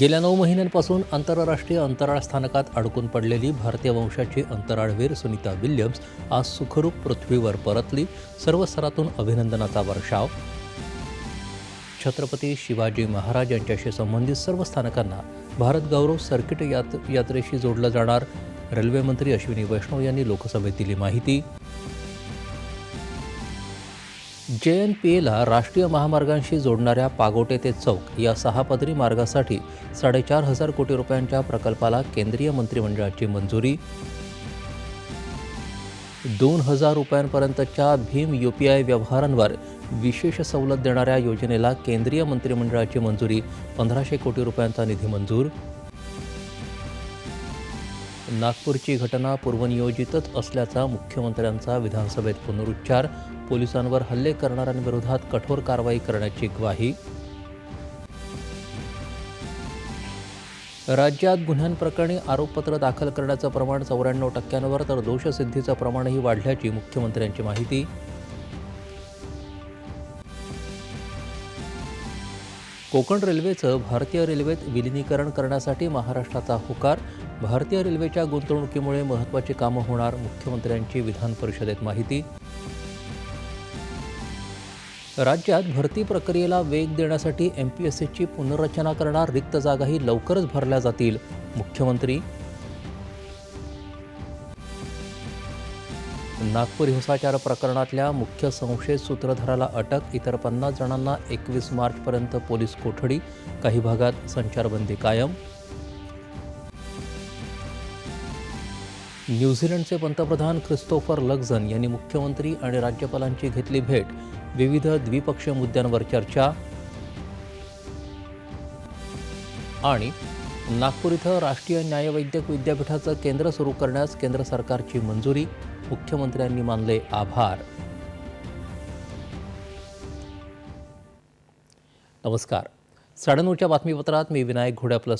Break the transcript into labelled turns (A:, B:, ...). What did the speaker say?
A: गेल्या नऊ महिन्यांपासून आंतरराष्ट्रीय अंतराळ स्थानकात अडकून पडलेली भारतीय वंशाची अंतराळवीर सुनीता विल्यम्स आज सुखरूप पृथ्वीवर परतली. सर्व स्तरातून अभिनंदनाचा वर्षाव. छत्रपती शिवाजी महाराज यांच्याशी संबंधित सर्व स्थानकांना भारत गौरव सर्किट यात यात्रेशी जोडलं जाणार. रेल्वेमंत्री अश्विनी वैष्णव यांनी लोकसभेत दिली माहिती. जे एन पी एला राष्ट्रीय महामार्गांशी जोडणाऱ्या पागोटे ते चौक या सहापदरी मार्गासाठी साडेचार हजार कोटी रुपयांच्या प्रकल्पाला केंद्रीय मंत्रिमंडळाची मंजुरी. दोन हजार रुपयांपर्यंतच्या भीम यू पी आय व्यवहारांवर विशेष सवलत देणाऱ्या योजनेला केंद्रीय मंत्रिमंडळाची मंजुरी पंधराशे कोटी रुपयांचा निधी मंजूर. नागपूरची घटना पूर्वनियोजितच असल्याचा मुख्यमंत्र्यांचा विधानसभेत पुनरुच्चार पोलिसांवर हल्ले करणाऱ्यांविरोधात कठोर कारवाई करण्याची ग्वाही. राज्यात गुन्ह्यांप्रकरणी आरोपपत्र दाखल करण्याचं प्रमाण चौऱ्याण्णव टक्क्यांवर तर दोषसिद्धीचं प्रमाणही वाढल्याची मुख्यमंत्र्यांची माहिती. कोकण रेल्वेचं भारतीय रेल्वेत विलिनीकरण करण्यासाठी महाराष्ट्राचा होकार भारतीय रेल्वेच्या गुंतवणुकीमुळे महत्त्वाची कामं होणार मुख्यमंत्र्यांची विधान परिषदेत माहिती. राज्यात भरती प्रक्रियेला वेग देण्यासाठी एम पी एस सीची पुनर्रचना करणार रिक्त जागाही लवकरच भरल्या जातील. मुख्यमंत्री नागपूर हिंसाचार प्रकरणातल्या मुख्य संशयित सूत्रधाराला अटक इतर पन्नास जणांना एकवीस मार्चपर्यंत पोलीस कोठडी काही भागात संचारबंदी कायम. न्यूझीलंडचे पंतप्रधान ख्रिस्तोफर लक्झन यांनी मुख्यमंत्री आणि राज्यपालांची घेतली भेट. विविध द्विपक्षीय मुद्द्यांवर चर्चा. आणि नागपूर इथं राष्ट्रीय न्यायवैद्यक विद्यापीठाचं केंद्र सुरू करण्यास केंद्र सरकारची मंजुरी. मुख्यमंत्र्यांनी मानले आभार. नमस्कार. साडेनऊच्या बातमीपत्रात मी विनायक घोड्या प्लस